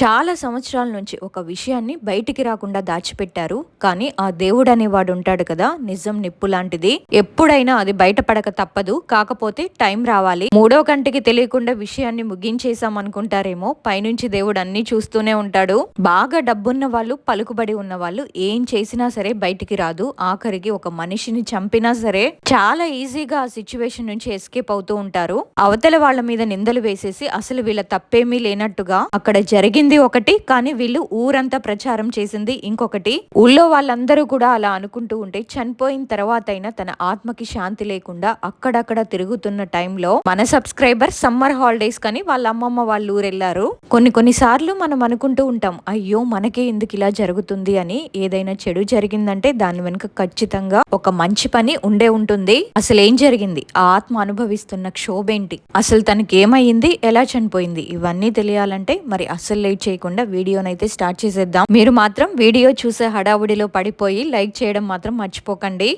చాలా సంవత్సరాల నుంచి ఒక విషయాన్ని బయటికి రాకుండా దాచిపెట్టారు. కానీ ఆ దేవుడు అనేవాడు ఉంటాడు కదా నిజం నిప్పు లాంటిది. ఎప్పుడైనా అది బయటపడక తప్పదు. కాకపోతే టైం రావాలి. మూడో కంటికి తెలియకుండా విషయాన్ని ముగించేసాం అనుకుంటారేమో. పైనుంచి దేవుడు అన్ని చూస్తూనే ఉంటాడు. బాగా డబ్బున్న వాళ్ళు పలుకుబడి ఉన్న వాళ్ళు ఏం చేసినా సరే బయటికి రాదు. ఆఖరికి ఒక మనిషిని చంపినా సరే చాలా ఈజీగా ఆ సిచ్యువేషన్ నుంచి ఎస్కేప్ అవుతూ ఉంటారు. అవతల వాళ్ళ మీద నిందలు వేసేసి అసలు వీళ్ళ తప్పేమీ లేనట్టుగా అక్కడ జరిగింది చెప్పింది ఒకటి కానీ వీళ్ళు ఊరంతా ప్రచారం చేసింది ఇంకొకటి. ఊళ్ళో వాళ్ళందరూ కూడా అలా అనుకుంటూ ఉంటే చనిపోయిన తర్వాత అయినా తన ఆత్మకి శాంతి లేకుండా అక్కడక్కడ తిరుగుతున్న టైంలో మన సబ్స్క్రైబర్ సమ్మర్ హాలిడేస్ కానీ వాళ్ళ అమ్మమ్మ వాళ్ళ ఊరెళ్ళారు కొన్ని కొన్ని సార్లు మనం అనుకుంటూ ఉంటాం అయ్యో మనకే ఎందుకు ఇలా జరుగుతుంది అని ఏదైనా చెడు జరిగిందంటే దాని వెనుక ఖచ్చితంగా ఒక మంచి పని ఉండే ఉంటుంది. అసలు ఏం జరిగింది? ఆ ఆత్మ అనుభవిస్తున్న క్షోభేంటి? అసలు తనకి ఏమైంది ఎలా చనిపోయింది? ఇవన్నీ తెలియాలంటే మరి అసలు లేట్ చేయకుండా వీడియోనైతే స్టార్ట్ చేసేద్దాం. మీరు మాత్రం వీడియో చూసే హడావుడిలో పడిపోయి లైక్ చేయడం మాత్రం మర్చిపోకండి.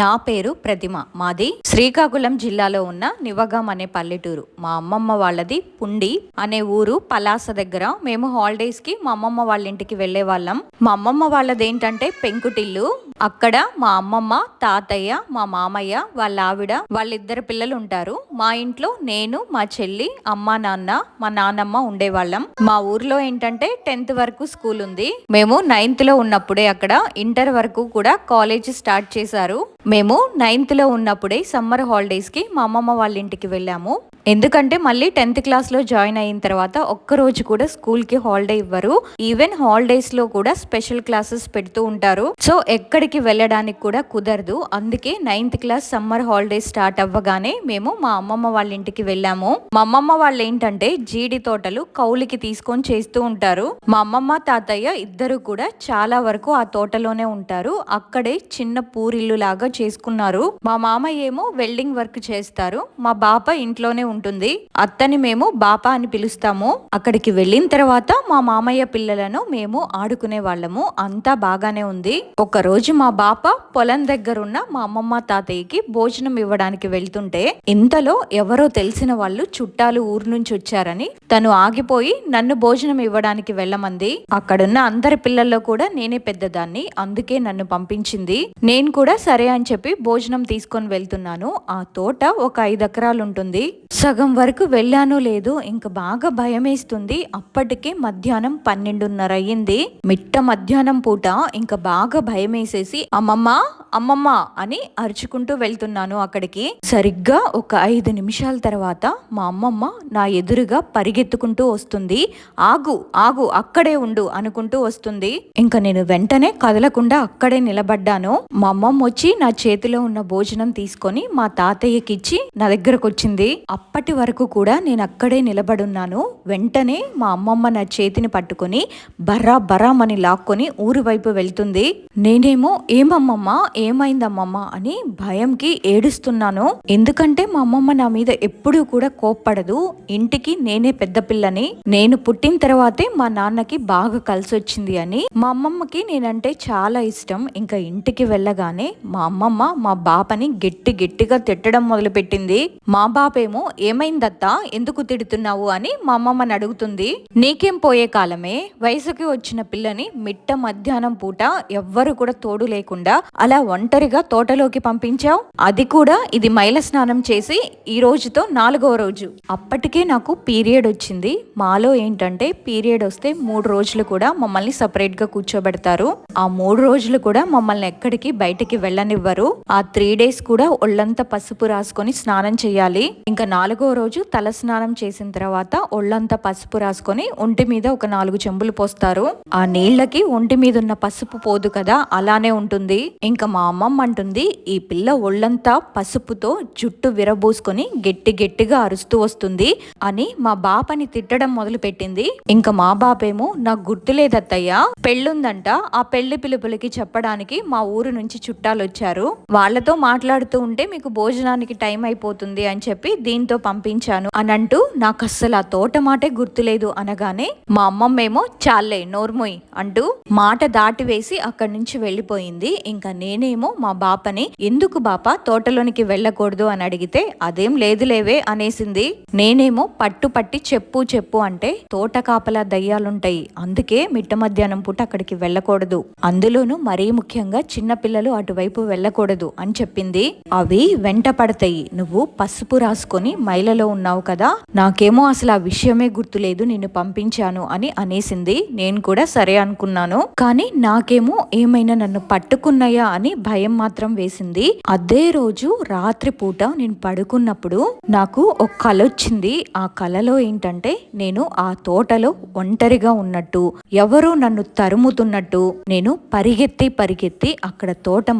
నా పేరు ప్రతిమ. మాది శ్రీకాకుళం జిల్లాలో ఉన్న నివగం అనే పల్లెటూరు. మా అమ్మమ్మ వాళ్ళది పుండి అనే ఊరు పలాస దగ్గర. మేము హాలిడేస్కి మా అమ్మమ్మ వాళ్ళ ఇంటికి వెళ్ళే వాళ్ళం. మా అమ్మమ్మ వాళ్ళది ఏంటంటే పెంకుటిల్లు. అక్కడ మా అమ్మమ్మ తాతయ్య మా మామయ్య వాళ్ళ ఆవిడ వాళ్ళిద్దరు పిల్లలు ఉంటారు. మా ఇంట్లో నేను మా చెల్లి అమ్మ నాన్న మా నాన్నమ్మ ఉండేవాళ్ళం. మా ఊర్లో ఏంటంటే టెన్త్ వరకు స్కూల్ ఉంది. మేము నైన్త్లో ఉన్నప్పుడే అక్కడ ఇంటర్ వరకు కూడా కాలేజ్ స్టార్ట్ చేశారు. మేము నైన్త్లో ఉన్నప్పుడే సమ్మర్ హాలిడేస్కి మా అమ్మమ్మ వాళ్ళ ఇంటికి వెళ్ళాము. ఎందుకంటే మళ్ళీ టెన్త్ క్లాస్లో జాయిన్ అయిన తర్వాత ఒక్కరోజు కూడా స్కూల్కి హాలిడే ఇవ్వరు. ఈవెన్ హాలిడేస్లో కూడా స్పెషల్ క్లాసెస్ పెడుతూ ఉంటారు. సో ఎక్కడికి వెళ్ళడానికి కూడా కుదరదు. అందుకే ninth class summer holidays start అవ్వగానే మేము మా అమ్మమ్మ వాళ్ళ ఇంటికి వెళ్ళాము. మా అమ్మమ్మ వాళ్ళు ఏంటంటే జీడి తోటలు కౌలికి తీసుకొని చేస్తూ ఉంటారు. మా అమ్మమ్మ తాతయ్య ఇద్దరు కూడా చాలా వరకు ఆ తోటలోనే ఉంటారు. అక్కడే చిన్న పూరిల్లు లాగా చేసుకున్నారు. మా మామయ్య ఏమో వెల్డింగ్ వర్క్ చేస్తారు. మా బాప ఇంట్లోనే ఉంటుంది. అత్తని మేము బాప అని పిలుస్తాము. అక్కడికి వెళ్ళిన తర్వాత మా మామయ్య పిల్లలను మేము ఆడుకునే వాళ్ళము. అంతా బాగానే ఉంది. ఒక రోజు మా బాప పొలం దగ్గరున్న మా అమ్మమ్మ తాతయ్యకి భోజనం ఇవ్వడానికి వెళ్తుంటే ఇంతలో ఎవరో తెలిసిన వాళ్ళు చుట్టాలు ఊరు నుంచి వచ్చారని తను ఆగిపోయి నన్ను భోజనం ఇవ్వడానికి వెళ్ళమంది. అక్కడున్న అందరి పిల్లల్లో కూడా నేనే పెద్దదాన్ని. అందుకే నన్ను పంపించింది. నేను కూడా సరే అని చెప్పి భోజనం తీసుకొని వెళ్తున్నాను. ఆ తోట ఒక ఐదు ఎకరాలు ఉంటుంది సగం వరకు వెళ్ళాను లేదు ఇంక బాగా భయమేస్తుంది. అప్పటికే మధ్యాహ్నం పన్నెండున్నర అయ్యింది. మిట్ట మధ్యాహ్నం పూట ఇంకా బాగా భయమేసేసి అమ్మమ్మ అమ్మమ్మ అని అరుచుకుంటూ వెళ్తున్నాను అక్కడికి. సరిగ్గా ఒక ఐదు నిమిషాల తర్వాత మా అమ్మమ్మ నా ఎదురుగా పరిగెత్తుకుంటూ వస్తుంది. ఆగు ఆగు అక్కడే ఉండు అనుకుంటూ వస్తుంది. ఇంకా నేను వెంటనే కదలకుండా అక్కడే నిలబడ్డాను. మా అమ్మమ్మ వచ్చి నా చేతిలో ఉన్న భోజనం తీసుకొని మా తాతయ్యకిచ్చి నా దగ్గరకు వచ్చింది అప్పటి వరకు కూడా నేను అక్కడే నిలబడున్నాను. వెంటనే మా అమ్మమ్మ నా చేతిని పట్టుకొని బర్రా బరామని లాక్కొని ఊరు వైపు వెళ్తుంది. నేనేమో ఏమమ్మమ్మ? ఏమైందమ్మమ్మ? అని భయంకి ఏడుస్తున్నాను. ఎందుకంటే మా అమ్మమ్మ నా మీద ఎప్పుడూ కూడా కోప్పడదు. ఇంటికి నేనే పెద్ద పిల్లని. నేను పుట్టిన తర్వాతే మా నాన్నకి బాగా కలిసొచ్చింది అని. మా అమ్మమ్మకి నేనంటే చాలా ఇష్టం. ఇంకా ఇంటికి వెళ్ళగానే మా అమ్మమ్మ మా బాపని గట్టి గట్టిగా తిట్టడం మొదలుపెట్టింది. మా బాపేమో ఏమైందత్తా? ఎందుకు తిడుతున్నావు? అని మా అమ్మమ్మని అడుగుతుంది. నీకేం పోయే కాలమే? వయసుకి వచ్చిన పిల్లని మిట్ట మధ్యాహ్నం పూట ఎవ్వరు కూడా తోడు లేకుండా అలా ఒంటరిగా తోటలోకి పంపించావు? అది కూడా ఇది మైల స్నానం చేసి ఈ రోజుతో నాలుగవ రోజు. అప్పటికే నాకు పీరియడ్ వచ్చింది. మాలో ఏంటంటే పీరియడ్ వస్తే మూడు రోజులు కూడా మమ్మల్ని సపరేట్గా కూర్చోబెడతారు. ఆ మూడు రోజులు కూడా మమ్మల్ని ఎక్కడికి బయటికి వెళ్ళనివ్వరు. ఆ త్రీ డేస్ కూడా ఒళ్ళంతా పసుపు రాసుకొని స్నానం చేయాలి. ఇంకా నాలుగో రోజు తల స్నానం చేసిన తర్వాత ఒళ్ళంతా పసుపు రాసుకొని ఒంటి మీద ఒక నాలుగు చెంబులు పోస్తారు. ఆ నీళ్ళకి ఒంటి మీద ఉన్న పసుపు పోదు కదా అలానే ఉంటుంది. ఇంకా మా అమ్మమ్మ అంటుంది ఈ పిల్ల ఒళ్ళంతా పసుపుతో జుట్టు విరబూసుకొని గట్టి గట్టిగా అరుస్తూ వస్తుంది అని మా బాపని తిట్టడం మొదలు పెట్టింది ఇంకా మా బాపేమో నాకు గుర్తులేదత్తయ్య పెళ్ళుందంట. ఆ పెళ్ళి పిలుపులకి చెప్పడానికి మా ఊరు నుంచి చుట్టాలు వచ్చారు వాళ్ళతో మాట్లాడుతూ ఉంటే మీకు భోజనానికి టైం అయిపోతుంది అని చెప్పి దీంతో పంపించాను. అని అంటూ నాకు అస్సలు ఆ తోట మాటే గుర్తులేదు అనగానే మా అమ్మమ్మేమో చాలే నోర్మోయ్ అంటూ మాట దాటి వేసి అక్కడి నుంచి వెళ్ళిపోయింది. ఇంకా నేనేమో మా బాపని ఎందుకు బాప తోటలోనికి వెళ్ళకూడదు అని అడిగితే అదేం లేదులేవే అనేసింది. నేనేమో పట్టు పట్టి చెప్పు చెప్పు అంటే తోట కాపలా దయ్యాలుంటాయి. అందుకే మిట్ట మధ్యాహ్నం పూట అక్కడికి వెళ్ళకూడదు. అందులోనూ మరీ ముఖ్యంగా చిన్న పిల్లలు అటువైపు వెళ్ళకూడదు. అని చెప్పింది. అవి వెంట పడతాయి. నువ్వు పసుపు రాసుకొని మైలలో ఉన్నావు కదా నాకేమో అసలు ఆ విషయమే గుర్తులేదు నిన్ను పంపించాను అని అనేసింది. నేను కూడా సరే అనుకున్నాను. కానీ నాకేమో ఏమైనా నన్ను పట్టుకున్నాయా అని భయం మాత్రం వేసింది. అదే రోజు రాత్రి పూట నేను పడుకున్నప్పుడు నాకు ఒక కల వచ్చింది. ఆ కలలో ఏంటంటే నేను ఆ తోటలో ఒంటరిగా ఉన్నట్టు ఎవరో నన్ను తరుముతున్నట్టు నేను పరిగెత్తి పరిగెత్తి అక్కడ తోట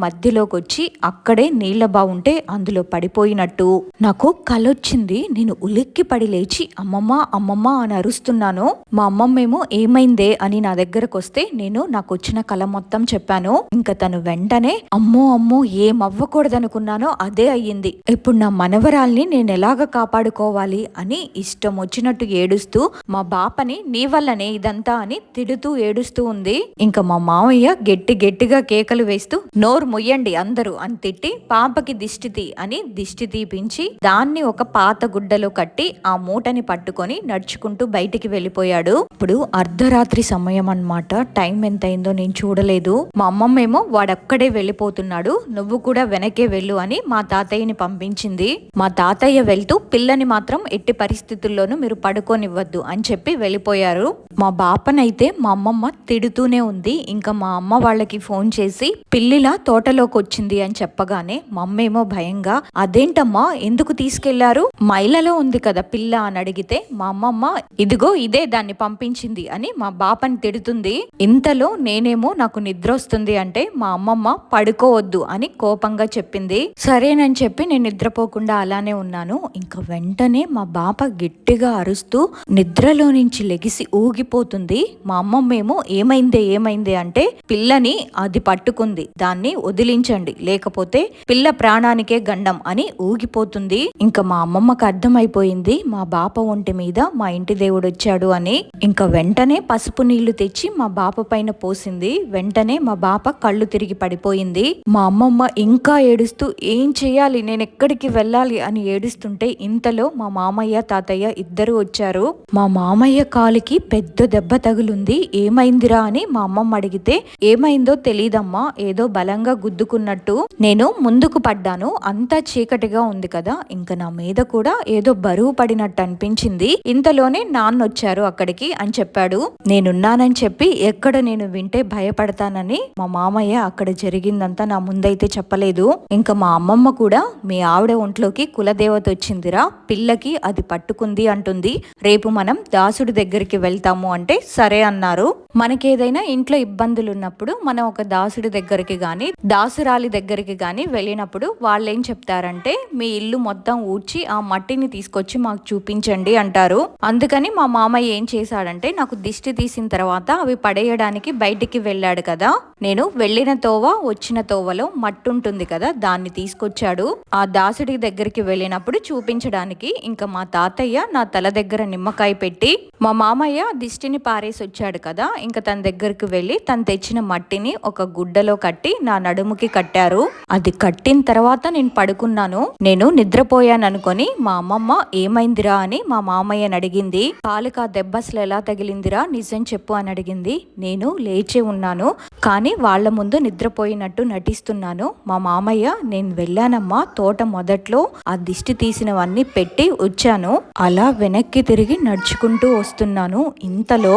మధ్యలోకి వచ్చి అక్కడే నీళ్ళ బావుంటే అందులో పడిపోయినట్టు. నాకు కలొచ్చింది. నేను ఉలిక్కి పడి లేచి అమ్మమ్మ అమ్మమ్మ అని అరుస్తున్నాను. మా అమ్మమ్మేమో ఏమైందే? అని నా దగ్గరకు వస్తే నేను నాకు వచ్చిన కళ మొత్తం చెప్పాను. ఇంకా తను వెంటనే అమ్మో అమ్మో ఏం అవ్వకూడదనుకున్నానో అదే అయ్యింది. ఇప్పుడు నా మనవరాల్ని నేను ఎలాగ కాపాడుకోవాలి? అని ఇష్టం వచ్చినట్టు ఏడుస్తూ మా బాపని నీ వల్లనే ఇదంతా అని తిడుతూ ఏడుస్తూ ఉంది. ఇంకా మా మామయ్య గట్టి గట్టిగా కేకలు వేస్తూ నోరు ముయ్యండి అందరూ అని తిట్టి పాపకి దిష్టితి అని దిష్టి తీపించి దాన్ని ఒక పాత గుడ్డలో కట్టి ఆ మూటని పట్టుకొని నడుచుకుంటూ బయటికి వెళ్ళిపోయాడు. ఇప్పుడు అర్ధరాత్రి సమయం అన్నమాట. టైం ఎంతైందో నేను చూడలేదు. మా అమ్మమ్మేమో వాడక్కడే వెళ్ళిపోతున్నాడు. నువ్వు కూడా వెనకే వెళ్ళు అని మా తాతయ్యని పంపించింది. మా తాతయ్య వెళ్తూ పిల్లని మాత్రం ఎట్టి పరిస్థితుల్లోనూ మీరు పడుకోనివ్వద్దు అని చెప్పి వెళ్ళిపోయారు. మా బాపనైతే మా అమ్మమ్మ తిడుతూనే ఉంది. ఇంకా మా అమ్మ వాళ్ళకి ఫోన్ చేసి పిల్లిలా తోటలోకి వచ్చి వచ్చింది అని చెప్పగానే మమ్మేమో భయంగా అదేంటమ్మా? ఎందుకు తీసుకెళ్ళారు? మైలలో ఉంది కదా పిల్ల అని అడిగితే మా అమ్మమ్మ ఇదిగో ఇదే దాన్ని పంపించింది అని మా బాపని తిడుతుంది. ఇంతలో నేనేమో నాకు నిద్ర వస్తుంది అంటే మా అమ్మమ్మ పడుకోవద్దు అని కోపంగా చెప్పింది. సరేనని చెప్పి నేను నిద్రపోకుండా అలానే ఉన్నాను. ఇంకా వెంటనే మా బాప గట్టిగా అరుస్తూ నిద్రలో నుంచి లెగిసి ఊగిపోతుంది. మా అమ్మమ్మేమో ఏమైందే? ఏమైందే? అంటే పిల్లని అది పట్టుకుంది. దాన్ని వదిలించండి లేకపోతే పిల్ల ప్రాణానికే గండం అని ఊగిపోతుంది. ఇంకా మా అమ్మమ్మకు అర్థమైపోయింది. మా బాప ఒంటి మీద మా ఇంటి దేవుడు వచ్చాడు అని. ఇంకా వెంటనే పసుపు నీళ్ళు తెచ్చి మా బాప పైన పోసింది. వెంటనే మా బాప కళ్ళు తిరిగి పడిపోయింది. మా అమ్మమ్మ ఇంకా ఏడుస్తూ ఏం చేయాలి? నేను ఎక్కడికి వెళ్ళాలి? అని ఏడుస్తుంటే ఇంతలో మా మామయ్య తాతయ్య ఇద్దరు వచ్చారు. మా మామయ్య కాలికి పెద్ద దెబ్బ తగులుంది. ఏమైందిరా? అని మా అమ్మమ్మ అడిగితే ఏమైందో తెలీదమ్మా. ఏదో బలంగా గుద్దుకున్నట్టు నేను ముందుకు పడ్డాను. అంతా చీకటిగా ఉంది కదా. ఇంకా నా మీద కూడా ఏదో బరువు పడినట్టు అనిపించింది. ఇంతలోనే నాన్న వచ్చారు అక్కడికి అని చెప్పాడు. నేనున్నానని చెప్పి ఎక్కడ నేను వింటే భయపడతానని మా మామయ్య అక్కడ జరిగిందంతా నా ముందైతే చెప్పలేదు. ఇంకా మా అమ్మమ్మ కూడా మీ ఆవిడ ఒంట్లోకి కులదేవత వచ్చిందిరా. పిల్లకి అది పట్టుకుంది అంటుంది. రేపు మనం దాసుడి దగ్గరికి వెళ్తాము అంటే సరే అన్నారు. మనకేదైనా ఇంట్లో ఇబ్బందులు ఉన్నప్పుడు మనం ఒక దాసుడి దగ్గరికి గాని దాసురాలి దగ్గరికి కానీ వెళ్ళినప్పుడు వాళ్ళు ఏం చెప్తారంటే మీ ఇల్లు మొత్తం ఊడ్చి ఆ మట్టిని తీసుకొచ్చి మాకు చూపించండి అంటారు. అందుకని మా మామయ్య ఏం చేశాడంటే నాకు దిష్టి తీసిన తర్వాత అవి పడేయడానికి బయటికి వెళ్ళాడు కదా నేను వెళ్ళిన తోవ వచ్చిన తోవలో మట్టి ఉంటుంది కదా దాన్ని తీసుకొచ్చాడు. ఆ దాసుడి దగ్గరికి వెళ్ళినప్పుడు చూపించడానికి ఇంకా మా తాతయ్య నా తల దగ్గర నిమ్మకాయ పెట్టి మా మామయ్య దిష్టిని పారేసి వచ్చాడు కదా ఇంకా తన దగ్గరికి వెళ్ళి తను తెచ్చిన మట్టిని ఒక గుడ్డలో కట్టి నా నడుముకి కట్టి కట్టారు అది కట్టిన తర్వాత నేను పడుకున్నాను. నేను నిద్రపోయాను అనుకొని మా అమ్మమ్మ ఏమైందిరా? అని మా మామయ్యని అడిగింది. కాలుక ఆ దెబ్బ అసలు ఎలా తగిలిందిరా? నిజం చెప్పు అని అడిగింది. నేను లేచే ఉన్నాను. కానీ వాళ్ళ ముందు నిద్రపోయినట్టు నటిస్తున్నాను. మా మామయ్య నేను వెళ్ళానమ్మా తోట మొదట్లో ఆ దిష్టి తీసినవన్నీ పెట్టి వచ్చాను అలా వెనక్కి తిరిగి నడుచుకుంటూ వస్తున్నాను. ఇంతలో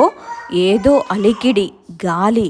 ఏదో అలికిడి గాలి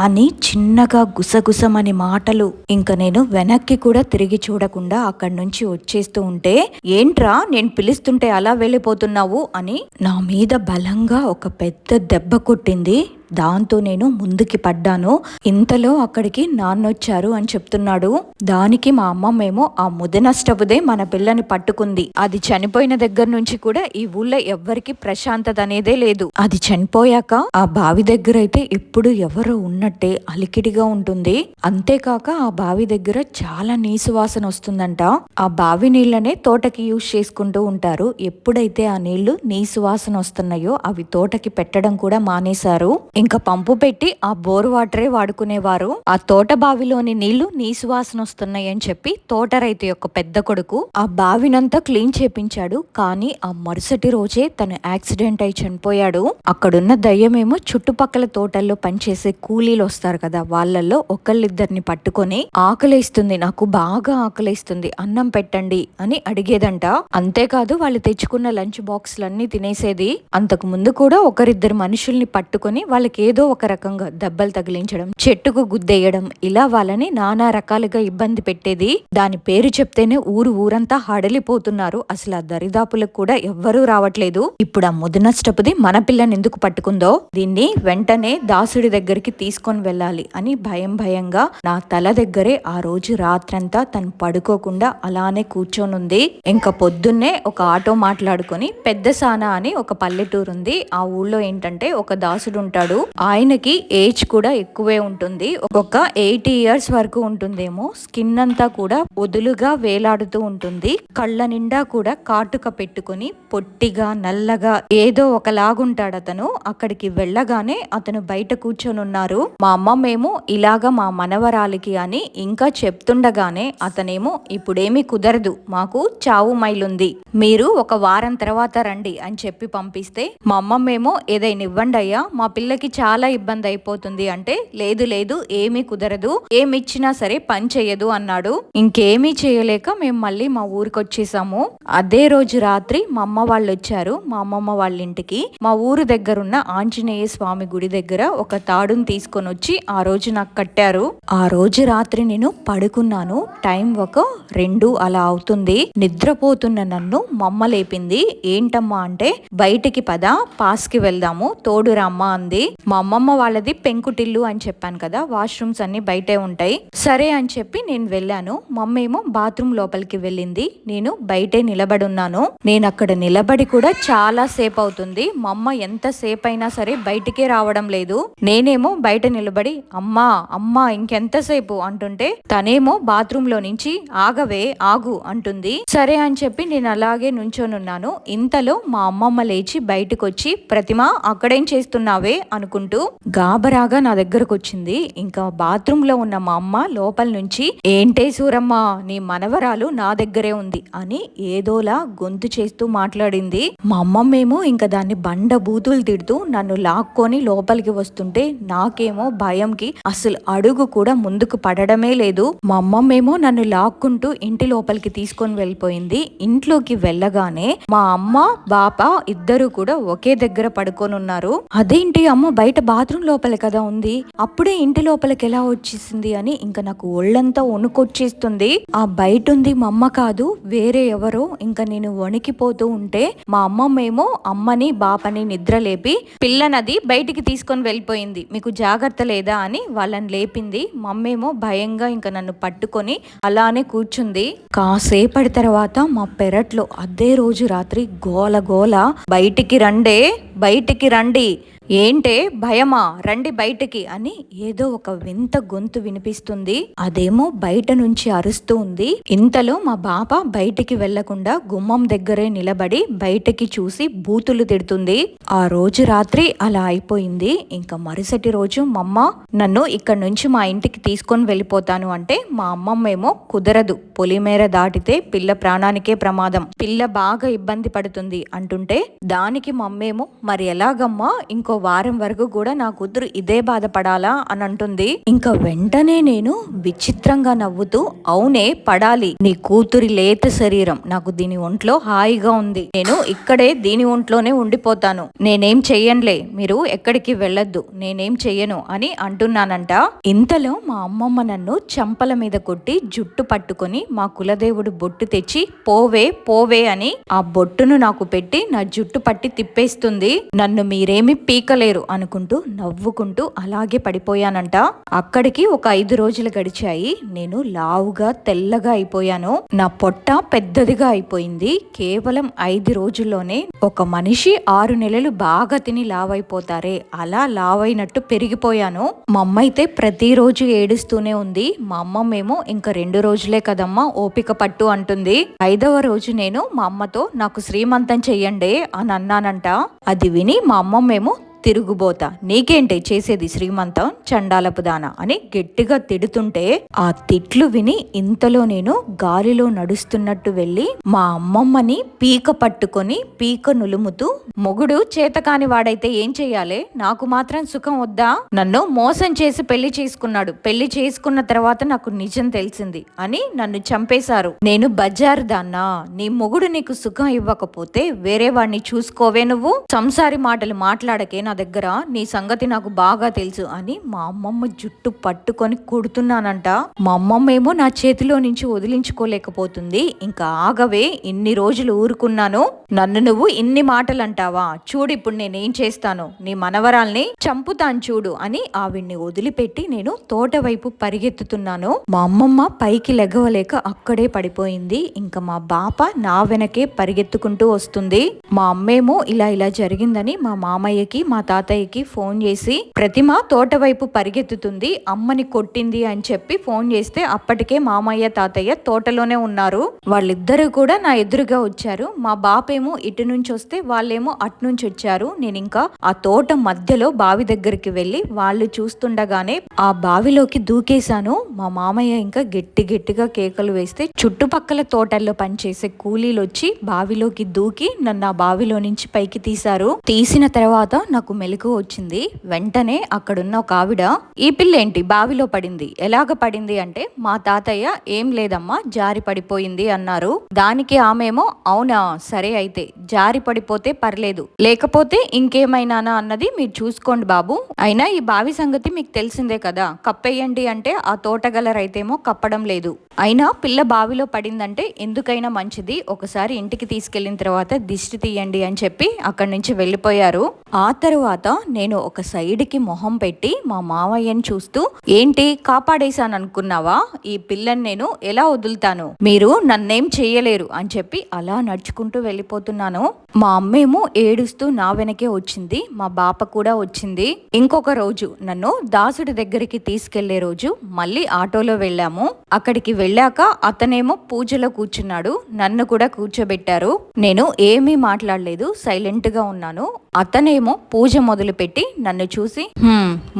అని చిన్నగా గుసగుసమని మాటలు. ఇంక నేను వెనక్కి కూడా తిరిగి చూడకుండా అక్కడి నుంచి వచ్చేస్తూ ఉంటే ఏంట్రా నేను పిలుస్తుంటే అలా వెళ్ళిపోతున్నావు? అని నా మీద బలంగా ఒక పెద్ద దెబ్బ కొట్టింది. దాంతో నేను ముందుకి పడ్డాను. ఇంతలో అక్కడికి నాన్నొచ్చారు అని చెప్తున్నాడు. దానికి మా అమ్మమ్మేమో ఆ ముదనష్టపుదే మన పిల్లని పట్టుకుంది. అది చనిపోయిన దగ్గర నుంచి కూడా ఈ ఊళ్ళో ఎవ్వరికి ప్రశాంతత అనేదే లేదు. అది చనిపోయాక ఆ బావి దగ్గర అయితే ఎప్పుడు ఎవరు ఉన్నట్టే అలికిడిగా ఉంటుంది. అంతేకాక ఆ బావి దగ్గర చాలా నీసు వాసన వస్తుందంట. ఆ బావి నీళ్ళనే తోటకి యూజ్ చేసుకుంటూ ఉంటారు. ఎప్పుడైతే ఆ నీళ్ళు నీసు వాసన వస్తున్నాయో అవి తోటకి పెట్టడం కూడా మానేశారు. ఇంకా పంపు పెట్టి ఆ బోర్ వాటరే వాడుకునేవారు. ఆ తోట బావిలోని నీళ్ళు నీసు వాసన వస్తున్నాయని చెప్పి తోట రైతు యొక్క పెద్ద కొడుకు ఆ బావినంతా క్లీన్ చేపించాడు. కానీ ఆ మరుసటి రోజే తను యాక్సిడెంట్ అయి చనిపోయాడు. అక్కడున్న దయ్యమేమో చుట్టుపక్కల తోటల్లో పనిచేసే కూలీలు వస్తారు కదా వాళ్ళల్లో ఒకళ్ళిద్దరిని పట్టుకొని ఆకలేస్తుంది నాకు బాగా ఆకలేస్తుంది అన్నం పెట్టండి అని అడిగేదంట. అంతేకాదు వాళ్ళు తెచ్చుకున్న లంచ్ బాక్స్లన్నీ తినేసేది. అంతకు ముందు కూడా ఒకరిద్దరు మనుషుల్ని పట్టుకొని వాళ్ళ వాళ్ళకి ఏదో ఒక రకంగా దెబ్బలు తగిలించడం చెట్టుకు గుద్దేయడం ఇలా వాళ్ళని నానా రకాలుగా ఇబ్బంది పెట్టేది. దాని పేరు చెప్తేనే ఊరు ఊరంతా హడలిపోతున్నారు. అసలు ఆ దరిదాపులకు కూడా ఎవ్వరూ రావట్లేదు. ఇప్పుడు ఆ ముదనష్టపుది మన పిల్లని ఎందుకు పట్టుకుందో దీన్ని వెంటనే దాసుడి దగ్గరికి తీసుకొని వెళ్ళాలి అని భయం భయంగా నా తల దగ్గరే ఆ రోజు రాత్రంతా తను పడుకోకుండా అలానే కూర్చొనుంది. ఇంకా పొద్దున్నే ఒక ఆటో మాట్లాడుకొని పెద్ద సానా అని ఒక పల్లెటూరు ఉంది ఆ ఊళ్ళో ఏంటంటే ఒక దాసుడు ఉంటాడు ఆయనకి ఏజ్ కూడా ఎక్కువే ఉంటుంది. ఒక్కొక్క ఎయిటీ ఇయర్స్ వరకు ఉంటుందేమో. స్కిన్ అంతా కూడా వదులుగా వేలాడుతూ ఉంటుంది. కళ్ళ నిండా కూడా కాటుక పెట్టుకొని పొట్టిగా నల్లగా ఏదో ఒకలాగుంటాడు అతను. అక్కడికి వెళ్ళగానే అతను బయట కూర్చొని ఉన్నారు మా మేము ఇలాగా మా మనవరాలికి అని ఇంకా చెప్తుండగానే అతనేమో ఇప్పుడేమీ కుదరదు. మాకు చావు మైలుంది. మీరు ఒక వారం తర్వాత రండి అని చెప్పి పంపిస్తే మా అమ్మమ్మేమో ఏదైనా ఇవ్వండి అయ్యా మా పిల్లకి చాలా ఇబ్బంది అయిపోతుంది అంటే లేదు లేదు ఏమీ కుదరదు ఏమిచ్చినా సరే పని చేయదు అన్నాడు. ఇంకేమీ చేయలేక మేము మళ్ళీ మా ఊరికి వచ్చేసాము అదే రోజు రాత్రి మా అమ్మ వాళ్ళు వచ్చారు మా అమ్మమ్మ వాళ్ళ ఇంటికి మా ఊరు దగ్గర ఉన్న ఆంజనేయ స్వామి గుడి దగ్గర ఒక తాడుని తీసుకొని వచ్చి ఆ రోజు నాకు కట్టారు. ఆ రోజు రాత్రి నేను పడుకున్నాను. టైం ఒక రెండు అలా అవుతుంది. నిద్రపోతున్న నన్ను మమ్మ లేపింది. ఏంటమ్మా అంటే బయటికి పద పాస్కి వెళ్దాము తోడు అమ్మ అంది. మా అమ్మమ్మ వాళ్ళది పెంకుటిల్లు అని చెప్పాను కదా వాష్రూమ్స్ అన్ని బయటే ఉంటాయి. సరే అని చెప్పి నేను వెళ్ళాను. మమ్మేమో బాత్రూమ్ లోపలికి వెళ్ళింది. నేను బయటే నిలబడున్నాను నేను అక్కడ నిలబడి కూడా చాలా సేపు అవుతుంది. మా అమ్మ ఎంత సేపు అయినా సరే బయటికే రావడం లేదు. నేనేమో బయట నిలబడి అమ్మా అమ్మా ఇంకెంతసేపు అంటుంటే తనేమో బాత్రూమ్లో నుంచి ఆగవే ఆగు అంటుంది. సరే అని చెప్పి నేను అలాగే నుంచోనున్నాను ఇంతలో మా అమ్మమ్మ లేచి బయటకొచ్చి ప్రతిమ అక్కడేం చేస్తున్నావే? అనుకుంటూ గాబరాగా నా దగ్గరకు వచ్చింది ఇంకా బాత్రూమ్లో ఉన్న మా అమ్మ లోపల నుంచి ఏంటే సూరమ్మ నీ మనవరాలు నా దగ్గరే ఉంది అని ఏదోలా గొంతు చేస్తూ మాట్లాడింది. మా అమ్మమ్మేమో ఇంకా దాన్ని బండ బూతులు తిడుతూ నన్ను లాక్కొని లోపలికి వస్తుంటే నాకేమో భయంకి అసలు అడుగు కూడా ముందుకు పడడమే లేదు. మా అమ్మమ్మేమో నన్ను లాక్కుంటూ ఇంటి లోపలికి తీసుకొని వెళ్ళిపోయింది. ఇంట్లోకి వెళ్ళగానే మా అమ్మ బాప ఇద్దరు కూడా ఒకే దగ్గర పడుకొని ఉన్నారు అదేంటి అమ్మ బయట బాత్రూమ్ లోపల కదా ఉంది అప్పుడే ఇంటి లోపలికి ఎలా వచ్చేసింది అని ఇంకా నాకు ఒళ్ళంతా వణుకొచ్చేస్తుంది. ఆ బయట ఉంది మా అమ్మ కాదు వేరే ఎవరో. ఇంకా నేను వణికిపోతూ ఉంటే మా అమ్మమ్మేమో అమ్మని బాపని నిద్ర లేపి పిల్లనది బయటికి తీసుకొని వెళ్ళిపోయింది. మీకు జాగ్రత్త లేదా అని వాళ్ళని లేపింది. మమ్మేమో భయంగా ఇంకా నన్ను పట్టుకొని అలానే కూర్చుంది. కాసేపటి తర్వాత మా పెరట్లో అదే రోజు రాత్రి గోల గోల బయటికి రండే బయటికి రండి ఏంటే భయమా? రండి బయటికి అని ఏదో ఒక వింత గొంతు వినిపిస్తుంది. అదేమో బయట నుంచి అరుస్తూ ఉంది. ఇంతలో మా బాప బయటికి వెళ్ళకుండా గుమ్మం దగ్గరే నిలబడి బయటికి చూసి బూతులు తిడుతుంది. ఆ రోజు రాత్రి అలా అయిపోయింది. ఇంకా మరుసటి రోజు మా అమ్మ నన్ను ఇక్కడ నుంచి మా ఇంటికి తీసుకొని వెళ్ళిపోతాను అంటే మా అమ్మమ్మేమో కుదరదు. పొలిమేర దాటితే పిల్ల ప్రాణానికే ప్రమాదం. పిల్ల బాగా ఇబ్బంది పడుతుంది అంటుంటే దానికి మమ్మేమో మరి ఎలాగమ్మా? ఇంకో వారం వరకు కూడా నా కూతురు ఇదే బాధపడాలా అని అంటుంది. ఇంకా వెంటనే నేను విచిత్రంగా నవ్వుతూ అవునే పడాలి. నీ కూతురి లేత శరీరం నాకు దీని ఒంట్లో హాయిగా ఉంది. నేను ఇక్కడే దీని ఒంట్లోనే ఉండిపోతాను. నేనేం చెయ్యనులే. మీరు ఎక్కడికి వెళ్ళొద్దు. నేనేం చెయ్యను అని అంటున్నానంట. ఇంతలో మా అమ్మమ్మ నన్ను చంపల మీద కొట్టి జుట్టు పట్టుకొని మా కులదేవుడు బొట్టు తెచ్చి పోవే పోవే అని ఆ బొట్టును నాకు పెట్టి నా జుట్టు పట్టి తిప్పేస్తుంది. నన్ను మీరేమి పీక్ పీకలేరు అనుకుంటూ నవ్వుకుంటూ అలాగే పడిపోయానంట. అక్కడికి ఒక ఐదు రోజులు గడిచాయి. నేను లావుగా తెల్లగా అయిపోయాను. నా పొట్ట పెద్దదిగా అయిపోయింది. కేవలం ఐదు రోజుల్లోనే ఒక మనిషి ఆరు నెలలు బాగా తిని లావైపోతారే. అలా లావైనట్టు పెరిగిపోయాను. మా అమ్మ అయితే ప్రతిరోజు ఏడుస్తూనే ఉంది. మా అమ్మమ్మేమో ఇంకా రెండు రోజులే కదమ్మా ఓపిక పట్టు అంటుంది. ఐదవ రోజు నేను మా అమ్మతో నాకు శ్రీమంతం చెయ్యండి అని అన్నానంట. అది విని మా అమ్మమ్మేమో తిరుగుబోత. నీకేంటే? చేసేది శ్రీమంతం చండాలపు దాన అని గట్టిగా తిడుతుంటే ఆ తిట్లు విని ఇంతలో నేను గాలిలో నడుస్తున్నట్టు వెళ్ళి మా అమ్మమ్మని పీక పట్టుకొని పీక నులుముతూ మొగుడు చేతకాని వాడైతే ఏం చెయ్యాలి? నాకు మాత్రం సుఖం వద్దా? నన్ను మోసం చేసి పెళ్ళి చేసుకున్నాడు. పెళ్ళి చేసుకున్న తర్వాత నాకు నిజం తెలిసింది అని నన్ను చంపేశారు. నేను బజారు దాన్నా. నీ మొగుడు నీకు సుఖం ఇవ్వకపోతే వేరే వాడిని చూసుకోవే నువ్వు? సంసారి మాటలు మాట్లాడకే నా దగ్గర నీ సంగతి నాకు బాగా తెలుసు అని మా అమ్మమ్మ జుట్టు పట్టుకొని కొడుతున్నానంట. మా అమ్మమ్మ ఏమో నా చేతిలో నుంచి వదిలించుకోలేకపోతుంది. ఇంకా ఆగవే ఇన్ని రోజులు ఊరుకున్నాను. నన్ను నువ్వు ఇన్ని మాటలు అంటావా చూడు ఇప్పుడు నేనేం చేస్తాను? నీ మనవరాల్ని చంపుతాను చూడు అని ఆవిడ్ని వదిలిపెట్టి నేను తోట వైపు పరిగెత్తుతున్నాను. మా అమ్మమ్మ పైకి లెగవలేక అక్కడే పడిపోయింది. ఇంకా మా బాప నా వెనకే పరిగెత్తుకుంటూ వస్తుంది. మా అమ్మేమో ఇలా ఇలా జరిగిందని మా మామయ్యకి మా మా తాతయ్యకి ఫోన్ చేసి ప్రతిమ తోట వైపు పరిగెత్తుతుంది అమ్మని కొట్టింది అని చెప్పి ఫోన్ చేస్తే అప్పటికే మామయ్య తాతయ్య తోటలోనే ఉన్నారు. వాళ్ళిద్దరూ కూడా నా ఎదురుగా వచ్చారు. మా బాపేమో ఇటు నుంచి వస్తే వాళ్ళేమో అటు నుంచి వచ్చారు. నేను ఇంకా ఆ తోట మధ్యలో బావి దగ్గరికి వెళ్ళి వాళ్ళు చూస్తుండగానే ఆ బావిలోకి దూకేశాను. మా మామయ్య ఇంకా గట్టి గట్టిగా కేకలు వేస్తే చుట్టుపక్కల తోటల్లో పనిచేసే కూలీలు వచ్చి బావిలోకి దూకి నన్ను ఆ బావిలో నుంచి పైకి తీశారు. తీసిన తర్వాత నాకు మెలకు వచ్చింది. వెంటనే అక్కడున్న ఒక ఆవిడ ఈ పిల్ల ఏంటి బావిలో పడింది. ఎలాగ పడింది అంటే మా తాతయ్య ఏం లేదమ్మా జారి పడిపోయింది అన్నారు. దానికి ఆమెమో అవునా సరే అయితే జారి పడిపోతే పర్లేదు. లేకపోతే ఇంకేమైనానా అన్నది మీరు చూసుకోండి బాబు. అయినా ఈ బావి సంగతి మీకు తెలిసిందే కదా. కప్పేయండి అంటే ఆ తోటగల రైతేమో కప్పడం లేదు. అయినా పిల్ల బావిలో పడిందంటే ఎందుకైనా మంచిది. ఒకసారి ఇంటికి తీసుకెళ్ళిన తర్వాత దిష్టి తీయండి అని చెప్పి అక్కడి నుంచి వెళ్ళిపోయారు. ఆ తర్వాత నేను ఒక సైడ్కి మొహం పెట్టి మా మావయ్యని చూస్తూ ఏంటి కాపాడేశాను అనుకున్నావా? ఈ పిల్లని నేను ఎలా వదులుతాను? మీరు నన్నేం చేయలేరు అని చెప్పి అలా నడుచుకుంటూ వెళ్ళిపోతున్నాను. మా అమ్మేమో ఏడుస్తూ నా వెనకే వచ్చింది మా బాప కూడా వచ్చింది. ఇంకొక రోజు నన్ను దాసుడి దగ్గరికి తీసుకెళ్ళే రోజు మళ్ళీ ఆటోలో వెళ్ళాము. అక్కడికి వెళ్ళాక అతనేమో పూజలో కూర్చున్నాడు నన్ను కూడా కూర్చోబెట్టారు. నేను ఏమీ మాట్లాడలేదు సైలెంట్గా ఉన్నాను. అతనేమో పూజ మొదలుపెట్టి నన్ను చూసి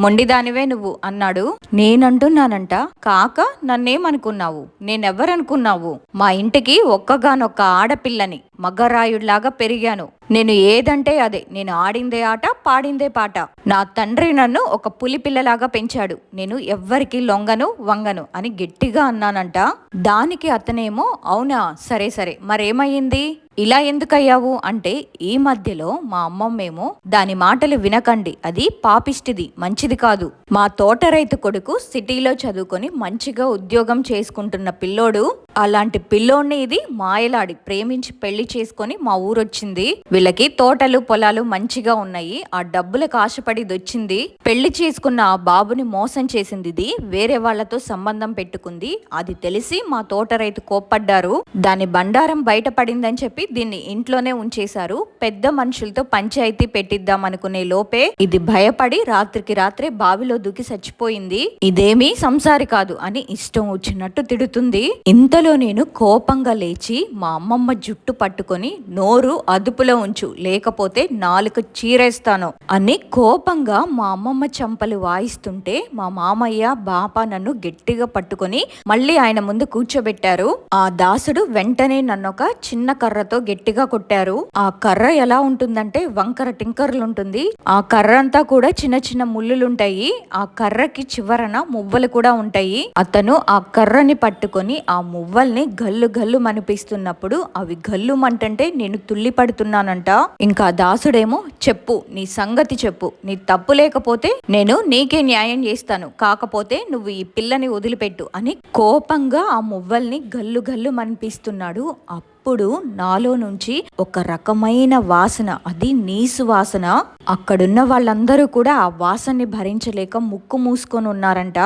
మొండిదానివే నువ్వు అన్నాడు. నేనంటున్నానంట కాక నన్నేమనుకున్నావు? నేనెవ్వరనుకున్నావు? మా ఇంటికి ఒక్కగానొక్క ఆడపిల్లని మగ్గరాయుడిలాగా పెరిగాను. నేను ఏదంటే అదే నేను ఆడిందే ఆట పాడిందే పాట. నా తండ్రి నన్ను ఒక పులి పిల్లలాగా పెంచాడు. నేను ఎవ్వరికి లొంగను వంగను అని గట్టిగా అన్నానంట. దానికి అతనేమో అవునా సరే సరే మరేమయ్యింది? ఇలా ఎందుకయ్యావు? అంటే ఈ మధ్యలో మా అమ్మమ్మేమో దాని మాటలు వినకండి. అది పాపిష్టిది మంచిది కాదు. మా తోట రైతు కొడుకు సిటీలో చదువుకొని మంచిగా ఉద్యోగం చేసుకుంటున్న పిల్లోడు అలాంటి పిల్లోడిని ఇది మాయలాడి ప్రేమించి పెళ్ళి చేసుకొని మా ఊరొచ్చింది. వీళ్ళకి తోటలు పొలాలు మంచిగా ఉన్నాయి. ఆ డబ్బులకు ఆశపడి దొచ్చింది పెళ్ళి చేసుకున్న ఆ బాబుని మోసం చేసింది ఇది. వేరే వాళ్ళతో సంబంధం పెట్టుకుంది. అది తెలిసి మా తోట రైతు కోప్పడ్డారు. దాని బండారం బయటపడిందని చెప్పి దీన్ని ఇంట్లోనే ఉంచేశారు. పెద్ద మనుషులతో పంచాయతీ పెట్టిద్దాం అనుకునే లోపే ఇది భయపడి రాత్రికి రాత్రే బావిలో దూకి చచ్చిపోయింది. ఇదేమీ సంసారి కాదు అని ఇష్టం వచ్చినట్టు తిడుతుంది. ఇంతలో నేను కోపంగా లేచి మా అమ్మమ్మ జుట్టు పట్టుకొని నోరు అదుపులో ఉంచు లేకపోతే నాలుక చీరేస్తాను అని కోపంగా మా అమ్మమ్మ చంపలు వాయిస్తుంటే మా మామయ్య బాప నన్ను గట్టిగా పట్టుకొని మళ్ళీ ఆయన ముందు కూర్చోబెట్టారు. ఆ దాసుడు వెంటనే నన్ను ఒక చిన్న కర్రతో గట్టిగా కొట్టారు. ఆ కర్ర ఎలా ఉంటుందంటే వంకర టింకర్లు ఉంటుంది. ఆ కర్ర అంతా కూడా చిన్న చిన్న ముళ్ళులుంటాయి. ఆ కర్రకి చివరన మువ్వలు కూడా ఉంటాయి. అతను ఆ కర్రని పట్టుకొని ఆ మువ్వల్ని గల్లు గల్లు మనిపిస్తున్నప్పుడు అవి గల్లు మంటంటే నేను తుల్లి పడుతున్నానంట. ఇంకా దాసుడేమో చెప్పు నీ సంగతి చెప్పు. నీ తప్పు లేకపోతే నేను నీకే న్యాయం చేస్తాను. కాకపోతే నువ్వు ఈ పిల్లని వదిలిపెట్టు అని కోపంగా ఆ మువ్వల్ని గల్లు గల్లు మనిపిస్తున్నాడు. అప్పుడు నాలో నుంచి ఒక రకమైన వాసన అది నీసు వాసన అక్కడున్న వాళ్ళందరూ కూడా ఆ వాసనని భరించలేక ముక్కు మూసుకొని ఉన్నారంట.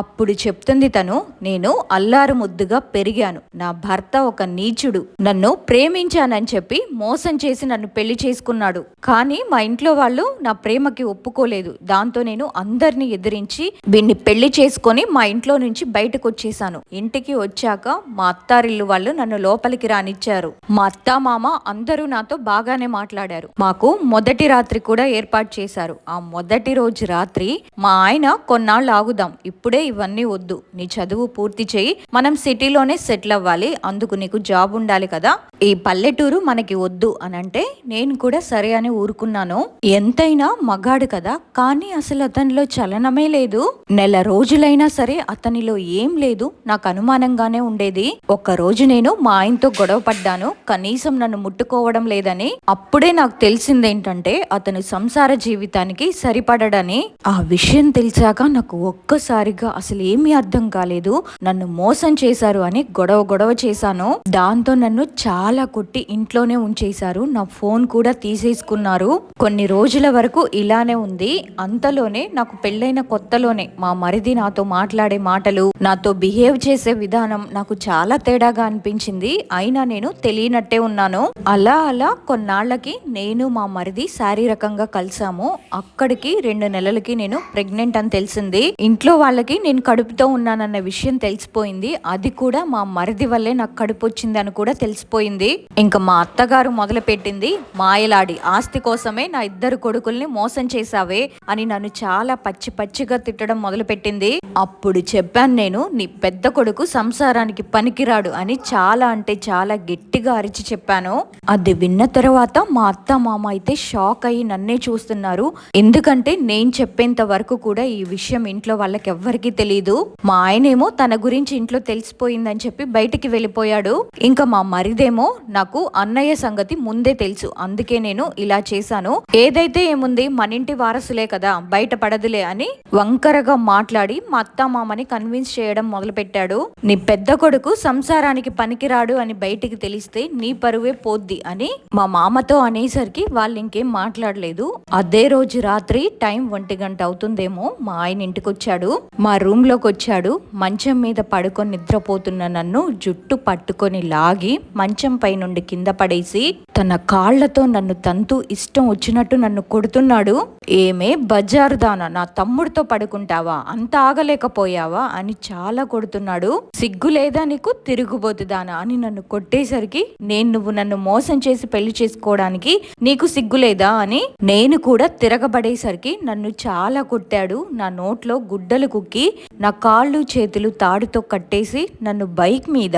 అప్పుడు చెప్తుంది తను నేను అల్లారు ముద్దుగా పెరిగాను. నా భర్త ఒక నీచుడు. నన్ను ప్రేమించానని చెప్పి మోసం చేసి నన్ను పెళ్ళి చేసుకున్నాడు. కానీ మా ఇంట్లో వాళ్ళు నా ప్రేమకి ఒప్పుకోలేదు. దాంతో నేను అందరిని ఎదిరించి వీడిని పెళ్ళి చేసుకొని మా ఇంట్లో నుంచి బయటకు వచ్చేసాను ఇంటికి వచ్చాక మా అత్తారిల్లు వాళ్ళు నన్ను లోపలికి రానిచ్చారు. మా అత్త మామ అందరూ నాతో బాగానే మాట్లాడారు. మాకు మొదటి రాత్రి కూడా ఏర్పాటు చేశారు. ఆ మొదటి రోజు రాత్రి మా ఆయన కొన్నాళ్ళు ఆగుదాం ఇప్పుడే ఇవన్నీ వద్దు. నీ చదువు పూర్తి చేయి. మనం సిటీలోనే సెటిల్ అవ్వాలి. అందుకు నీకు జాబ్ ఉండాలి కదా. ఈ పల్లెటూరు మనకి వద్దు అని అంటే నేను కూడా సరే అని ఊరుకున్నాను. ఎంతైనా మగాడు కదా. కానీ అసలు అతనిలో చలనమే లేదు. నెల రోజులైనా సరే అతనిలో ఏం లేదు. నాకు అనుమానంగానే ఉండేది. ఒక్క రోజు నేను మా ఆయనతో గొడవ పడ్డాను. కనీసం నన్ను ముట్టుకోవడం లేదని. అప్పుడే నాకు తెలిసిందేంటంటే అతను సంసార జీవితానికి సరిపడడని ఆ విషయం తెలిసాక నాకు ఒక్కసారిగా అసలు ఏమీ అర్థం కాలేదు. నన్ను మోసం చేశారు అని గొడవ గొడవ చేశాను. దాంతో నన్ను చాలా కొట్టి ఇంట్లోనే ఉంచేశారు. నా ఫోన్ కూడా తీసేసుకున్నారు. కొన్ని రోజుల వరకు ఇలానే ఉంది. అంతలోనే నాకు పెళ్ళైన కొత్తలోనే మా మరిది నాతో మాట్లాడే మాటలు నాతో బిహేవ్ చేసే విధానం నాకు చాలా తేడాగా అనిపించింది. అయినా నేను తెలియనట్టే ఉన్నాను. అలా అలా కొన్నాళ్ళకి నేను మా మరిది శారీరకంగా కలిసాము. అక్కడికి రెండు నెలలకి నేను ప్రెగ్నెంట్ అని తెలిసింది. ఇంట్లో వాళ్ళకి నేను కడుపుతో ఉన్నానన్న విషయం తెలిసిపోయింది. అది కూడా మా మరిది వల్లే నాకు కడుపు వచ్చింది అని కూడా తెలిసిపోయింది. ఇంకా మా అత్తగారు మొదలు పెట్టింది మాయలాడి ఆస్తి కోసమే నా ఇద్దరు కొడుకుల్ని మోసం చేశావే అని నన్ను చాలా పచ్చి పచ్చిగా తిట్టడం మొదలు పెట్టింది అప్పుడు చెప్పాను నేను నీ పెద్ద కొడుకు సంసారానికి పనికిరాడు అని చాలా అంటే చాలా గట్టిగా అరిచి చెప్పాను. అది విన్న తర్వాత మా అత్త మామ అయితే షాక్ అయ్యి నన్నే చూస్తున్నారు. ఎందుకంటే నేను చెప్పేంత వరకు కూడా ఈ విషయం ఇంట్లో వాళ్ళకి ఎవ్వరికీ తెలియదు మా ఆయనేమో తన గురించి ఇంట్లో తెలిసిపోయిందని చెప్పి బయటికి వెళ్ళిపోయాడు. ఇంకా మా మరిదేమో నాకు అన్నయ్య సంగతి ముందే తెలుసు. అందుకే నేను ఇలా చేశాను. ఏదైతే ఏముంది మన ఇంటి వారసులే కదా బయట పడదులే అని వంకరగా మాట్లాడి మా అత్త మామని కన్విన్స్ చేయడం మొదలు పెట్టాడు నీ పెద్ద కొడుకు సంసారానికి పనికిరాడు అని బయటికి తెలిస్తే నీ పరువే పోద్ది అని మా మామతో అనేసరికి వాళ్ళు ఇంకేం మాట్లాడలేదు. అదే రోజు రాత్రి టైం ఒంటి గంట అవుతుందేమో మా ఆయన ఇంటికి వచ్చాడు మా రూమ్లోకి వచ్చాడు మంచం మీద పడుకొని నిద్రపోతున్న నన్ను జుట్టు పట్టుకొని లాగి మంచం పై నుండి కింద పడేసి తన కాళ్ళతో నన్ను తంతు ఇష్టం వచ్చినట్టు నన్ను కొడుతున్నాడు. ఏమే బజారుదానా నా తమ్ముడితో పడుకుంటావా? అంత ఆగలేకపోయావా? అని చాలా కొడుతున్నాడు. సిగ్గు లేదా నీకు? తిరుగుబోతుదానా? అని నన్ను కొట్టేసరికి నేను నువ్వు నన్ను మోసం చేసి పెళ్ళి చేసుకోవడానికి నీకు సిగ్గు లేదా? అని నేను కూడా తిరగబడేసరికి నన్ను చాలా కొట్టాడు. నా నోట్లో గుడ్డలు కుక్కి నా కాళ్ళు చేతులు తాడుతో కట్టేసి నన్ను బైక్ మీద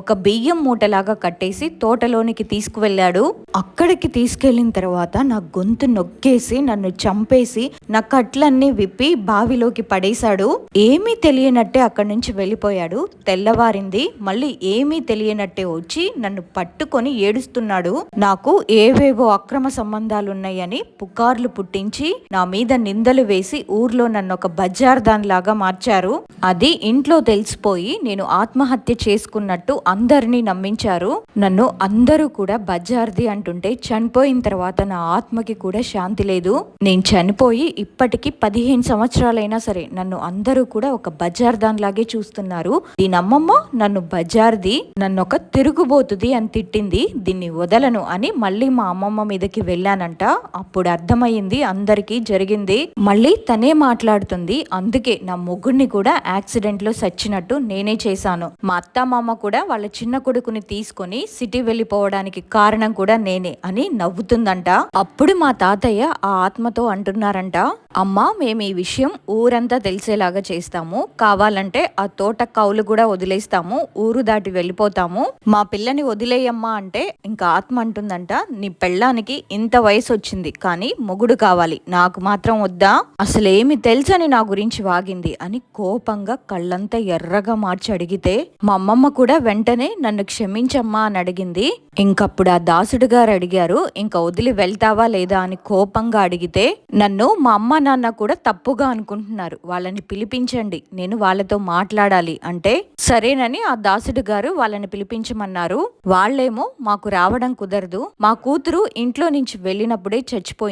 ఒక బియ్యం మూటలాగా కట్టేసి తోటలోనికి తీసుకువెళ్ళాడు. అక్కడికి తీసుకెళ్ళిన తర్వాత నా గొంతు నొక్కేసి నన్ను చంపేసి నా కట్లన్నీ విప్పి బావిలోకి పడేశాడు. ఏమీ తెలియనట్టే అక్కడి నుంచి వెళ్ళిపోయాడు. తెల్లవారింది. మళ్ళీ ఏమీ తెలియనట్టే వచ్చి నన్ను పట్టుకొని ఏడుస్తున్నాడు. నాకు ఏవేవో అక్రమ సంబంధాలున్నాయని పుకార్లు పుట్టించి నా మీద నిందలు వేసి ఊర్లో నన్ను ఒక బజార్ లాగా మార్చారు. అది ఇంట్లో తెలిసిపోయి నేను ఆత్మహత్య చేసుకున్నట్టు అందరినీ నమ్మించారు. నన్ను అందరూ కూడా బజార్ది అంటుంటే చనిపోయిన తర్వాత నా ఆత్మకి కూడా శాంతి లేదు. నేను చనిపోయి ఇప్పటికి పదిహేను సంవత్సరాలైనా సరే నన్ను అందరూ కూడా ఒక బజార్ లాగే చూస్తున్నారు. దీని అమ్మమ్మ నన్ను బజార్ది నన్ను ఒక తిరుగుబోతుది అని తిట్టింది. దీన్ని వదలను అని మళ్ళీ మా అమ్మమ్మ మీదకి వెళ్ళానంట. అప్పుడు అర్థమయ్యింది అందరికీ జరిగింది. మళ్ళీ తనే మాట్లాడుతుంది అందుకే నా మొగుడిని కూడా యాక్సిడెంట్లో సచ్చినట్టు నేనే చేశాను. మా అత్త మామ కూడా వాళ్ళ చిన్న కొడుకుని తీసుకొని సిటీ వెళ్ళిపోవడానికి కారణం కూడా నేనే అని నవ్వుతుందంట. అప్పుడు మా తాతయ్య ఆ ఆత్మతో అంటున్నారంట అమ్మా మేము ఈ విషయం ఊరంతా తెలిసేలాగా చేస్తాము. కావాలంటే ఆ తోట కౌలు కూడా వదిలేస్తాము ఊరు దాటి వెళ్ళిపోతాము. మా పిల్లని వదిలేయమ్మా అంటే ఇంకా ఆత్మ అంటుందంట నీ పెళ్ళానికి ఇంత వయసు వచ్చింది కానీ మొగుడు కావాలి. నాకు మాత్రం వద్దా? అసలేమి తెలుసని నా గురించి వాగింది అని కోపంగా కళ్ళంతా ఎర్రగా మార్చి అడిగితే మా అమ్మమ్మ కూడా వెంటనే నన్ను క్షమించమ్మా అని అడిగింది. ఇంకప్పుడు ఆ దాసుడు గారు అడిగారు ఇంకా వదిలి వెళ్తావా లేదా అని కోపంగా అడిగితే నన్ను మా అమ్మ నాన్న కూడా తప్పుగా అనుకుంటున్నారు. వాళ్ళని పిలిపించండి. నేను వాళ్ళతో మాట్లాడాలి. అంటే సరేనని ఆ దాసుడు గారు వాళ్ళని పిలిపించమన్నారు. వాళ్ళేమో మాకు రావడం కుదరదు. మా కూతురు ఇంట్లో నుంచి వెళ్ళినప్పుడే చచ్చిపోయింది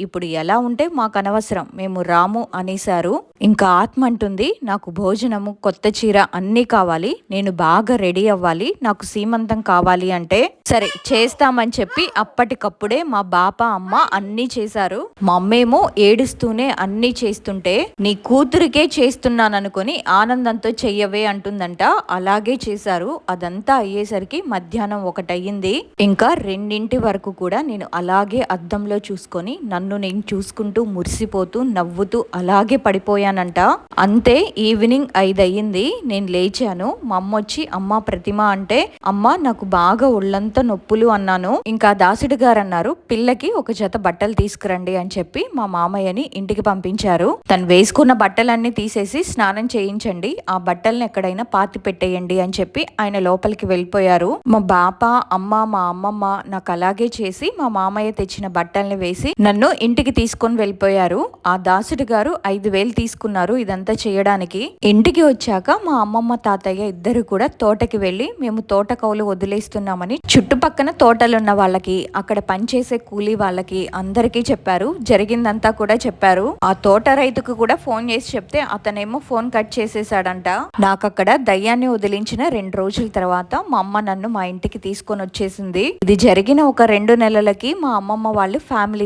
ఇప్పుడు ఎలా ఉంటే మాకు అనవసరం. మేము రాము అనేశారు. ఇంకా ఆత్మ అంటుంది నాకు భోజనము కొత్త చీర అన్నీ కావాలి. నేను బాగా రెడీ అవ్వాలి. నాకు సీమంతం కావాలి అంటే సరే చేస్తామని చెప్పి అప్పటికప్పుడే మా బాప అమ్మ అన్నీ చేశారు. మా అమ్మేమో ఏడుస్తూనే అన్నీ చేస్తుంటే నీ కూతురికే చేస్తున్నాననుకొని ఆనందంతో చెయ్యవే అంటుందంట. అలాగే చేశారు. అదంతా అయ్యేసరికి మధ్యాహ్నం ఒకటయ్యింది. ఇంకా రెండింటి వరకు కూడా నేను అలాగే అద్దంలో చూసుకొని నన్ను నేను చూసుకుంటూ మురిసిపోతూ నవ్వుతూ అలాగే పడిపోయానంట. అంతే ఈవినింగ్ ఐదు అయ్యింది నేను లేచాను. మా అమ్మ వచ్చి అమ్మ ప్రతిమ అంటే అమ్మ నాకు బాగా ఒళ్ళంతా నొప్పులు అన్నాను. ఇంకా దాసుడు గారు అన్నారు పిల్లకి ఒక జత బట్టలు తీసుకురండి అని చెప్పి మా మామయ్యని ఇంటికి పంపించారు. తను వేసుకున్న బట్టలన్నీ తీసేసి స్నానం చేయించండి. ఆ బట్టల్ని ఎక్కడైనా పాతి పెట్టేయండి అని చెప్పి ఆయన లోపలికి వెళ్ళిపోయారు. మా బాప అమ్మ మా అమ్మమ్మ నాకు అలాగే చేసి మా మామయ్య తెచ్చిన బట్టల్ని వేసి నన్ను ఇంటికి తీసుకొని వెళ్ళిపోయారు. ఆ దాసుడు గారు ఐదు వేలు తీసుకున్నారు ఇదంతా చేయడానికి. ఇంటికి వచ్చాక మా అమ్మమ్మ తాతయ్య ఇద్దరు కూడా తోటకి వెళ్ళి మేము తోట కౌలు వదిలేస్తున్నామని చుట్టుపక్కన తోటలున్న వాళ్ళకి అక్కడ పనిచేసే కూలీ వాళ్ళకి అందరికీ చెప్పారు. జరిగిందంతా కూడా చెప్పారు. ఆ తోట రైతుకు కూడా ఫోన్ చేసి చెప్తే అతనేమో ఫోన్ కట్ చేసేసాడంట నాకు అక్కడ దయ్యాన్ని వదిలించిన రెండు రోజుల తర్వాత మా అమ్మ నన్ను మా ఇంటికి తీసుకొని వచ్చేసింది. ఇది జరిగిన ఒక రెండు నెలలకి మా అమ్మమ్మ వాళ్ళు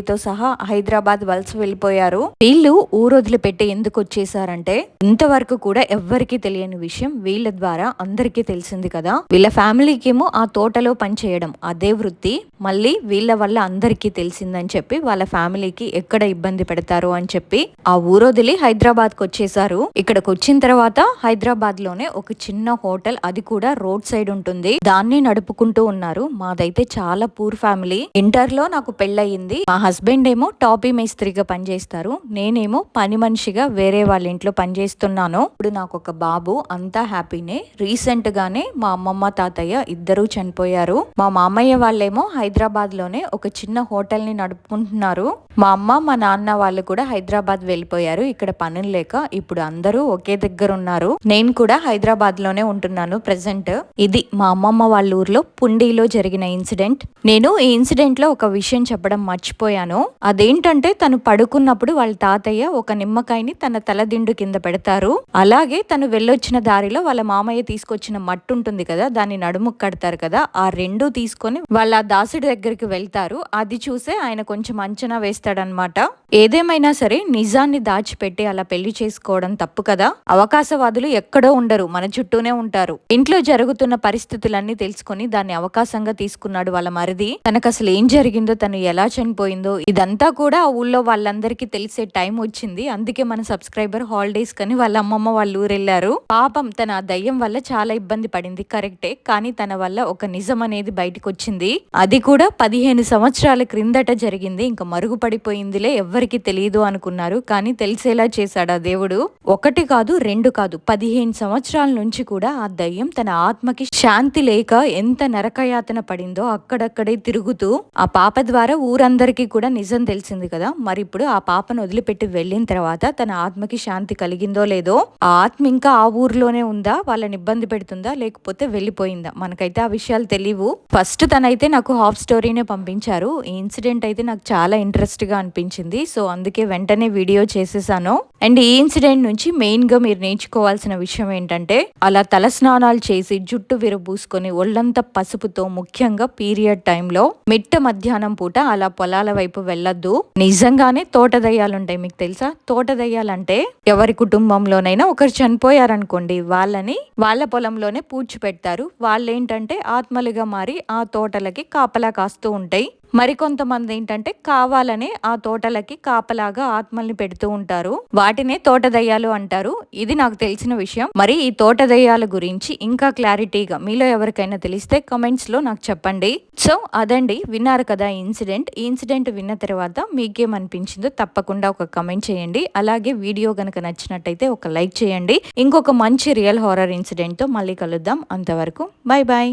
ఫ్యామిలీతో సహా హైదరాబాద్ వలస వెళ్ళిపోయారు. వీళ్ళు ఊరొదిలి పెట్టి ఎందుకు వచ్చేసారంటే ఇంతవరకు కూడా ఎవ్వరికీ తెలియని విషయం వీళ్ళ ద్వారా అందరికీ తెలిసింది కదా. వీళ్ళ ఫ్యామిలీకేమో ఆ తోటలో పని చేయడం అదే వృత్తి మళ్ళీ వీళ్ళ వల్ల అందరికీ తెలిసిందని చెప్పి వాళ్ళ ఫ్యామిలీకి ఎక్కడ ఇబ్బంది పెడతారు అని చెప్పి ఆ ఊరొదిలి హైదరాబాద్కు వచ్చేసారు ఇక్కడికి వచ్చిన తర్వాత హైదరాబాద్లోనే ఒక చిన్న హోటల్ అది కూడా రోడ్ సైడ్ ఉంటుంది. దాన్ని నడుపుకుంటూ ఉన్నారు. మాదైతే చాలా పూర్ ఫ్యామిలీ. ఇంటర్లో నాకు పెళ్ళయింది. మా హస్బెండ్ ఏమో టాపీ మేస్త్రిగా పనిచేస్తారు. నేనేమో పని మనిషిగా వేరే వాళ్ళ ఇంట్లో పనిచేస్తున్నాను. ఇప్పుడు నాకు ఒక బాబు అంతా హ్యాపీనే. రీసెంట్ గానే మా అమ్మమ్మ తాతయ్య ఇద్దరూ చనిపోయారు. మా మామయ్య వాళ్ళేమో హైదరాబాద్లోనే ఒక చిన్న హోటల్ని నడుపుకుంటున్నారు. మా అమ్మ మా నాన్న వాళ్ళు కూడా హైదరాబాద్ వెళ్ళిపోయారు. ఇక్కడ పనులు లేక ఇప్పుడు అందరూ ఒకే దగ్గర ఉన్నారు. నేను కూడా హైదరాబాద్లోనే ఉంటున్నాను ప్రెసెంట్. ఇది మా అమ్మమ్మ వాళ్ళ ఊర్లో పుండిలో జరిగిన ఇన్సిడెంట్. నేను ఈ ఇన్సిడెంట్లో ఒక విషయం చెప్పడం మర్చిపోయాను. అదేంటంటే తను పడుకున్నప్పుడు వాళ్ళ తాతయ్య ఒక నిమ్మకాయని తన తలదిండు కింద పెడతారు. అలాగే తను వెళ్ళొచ్చిన దారిలో వాళ్ళ మామయ్య తీసుకొచ్చిన మట్టు ఉంటుంది కదా దాన్ని నడుముకు కడతారు కదా ఆ రెండు తీసుకొని వాళ్ళ దాసుడి దగ్గరికి వెళ్తారు. అది చూసే ఆయన కొంచెం అంచనా వేస్తాడనమాట. ఏదేమైనా సరే నిజాన్ని దాచిపెట్టి అలా పెళ్ళి చేసుకోవడం తప్పు కదా. అవకాశవాదులు ఎక్కడో ఉండరు మన చుట్టూనే ఉంటారు. ఇంట్లో జరుగుతున్న పరిస్థితులన్నీ తెలుసుకొని దాన్ని అవకాశంగా తీసుకున్నాడు వాళ్ళ మరిది. తనకు అసలు ఏం జరిగిందో తను ఎలా చనిపోయిందో ఇదంతా కూడా ఆ ఊళ్ళో వాళ్ళందరికీ తెలిసే టైం వచ్చింది. అందుకే మన సబ్స్క్రైబర్ హాలిడేస్ కని వాళ్ళ అమ్మమ్మ వాళ్ళ ఊరు వెళ్ళారు పాపం తన ఆ దయ్యం వల్ల చాలా ఇబ్బంది పడింది. కరెక్టే. కానీ తన వల్ల ఒక నిజం అనేది బయటకు వచ్చింది అది కూడా పదిహేను సంవత్సరాల క్రిందట జరిగింది. ఇంకా మరుగుపడిపోయిందిలే ఎవ్వరికి తెలియదు అనుకున్నారు. కానీ తెలిసేలా చేశాడు ఆ దేవుడు. ఒకటి కాదు రెండు కాదు పదిహేను సంవత్సరాల నుంచి కూడా ఆ దయ్యం తన ఆత్మకి శాంతి లేక ఎంత నరకయాతన పడిందో అక్కడక్కడే తిరుగుతూ ఆ పాప ద్వారా ఊరందరికీ కూడా నిజం తెలిసింది కదా. మరి ఇప్పుడు ఆ పాపను వదిలిపెట్టి వెళ్ళిన తర్వాత తన ఆత్మకి శాంతి కలిగిందో లేదో ఆ ఆత్మ ఇంకా ఆ ఊర్లోనే ఉందా? వాళ్ళని ఇబ్బంది పెడుతుందా? లేకపోతే వెళ్ళిపోయిందా? మనకైతే ఆ విషయాలు తెలియవు. ఫస్ట్ తనైతే నాకు హాఫ్ స్టోరీనే పంపించారు. ఈ ఇన్సిడెంట్ అయితే నాకు చాలా ఇంట్రెస్ట్గా అనిపించింది. సో అందుకే వెంటనే వీడియో చేసేసాను. అండ్ ఈ ఇన్సిడెంట్ నుంచి మెయిన్గా మీరు నేర్చుకోవాల్సిన విషయం ఏంటంటే అలా తల స్నానాలు చేసి జుట్టు విరబూసుకొని ఒళ్ళంతా పసుపుతో ముఖ్యంగా పీరియడ్ టైంలో మిట్ట మధ్యాహ్నం పూట అలా పొలాల వైపు వెళ్ళొద్దు. నిజంగానే తోట దయ్యాలుంటాయి మీకు తెలుసా? తోట దయ్యాలంటే ఎవరి కుటుంబంలోనైనా ఒకరు చనిపోయారనుకోండి వాళ్ళని వాళ్ళ పొలంలోనే పూడ్చిపెడతారు వాళ్ళేంటంటే ఆత్మలుగా మారి ఆ తోటలకి కాపలా కాస్తూ ఉంటాయి. మరికొంతమంది ఏంటంటే కావాలనే ఆ తోటలకి కాపలాగా ఆత్మల్ని పెడుతూ ఉంటారు. వాటినే తోటదయ్యాలు అంటారు. ఇది నాకు తెలిసిన విషయం. మరి ఈ తోటదయ్యాల గురించి ఇంకా క్లారిటీగా మీలో ఎవరికైనా తెలిస్తే కమెంట్స్లో నాకు చెప్పండి. సో అదండి విన్నారు కదా ఇన్సిడెంట్. ఈ ఇన్సిడెంట్ విన్న తర్వాత మీకేమనిపించిందో తప్పకుండా ఒక కమెంట్ చేయండి. అలాగే వీడియో గనక నచ్చినట్టయితే ఒక లైక్ చేయండి. ఇంకొక మంచి రియల్ హారర్ ఇన్సిడెంట్తో మళ్ళీ కలుద్దాం. అంతవరకు బాయ్ బాయ్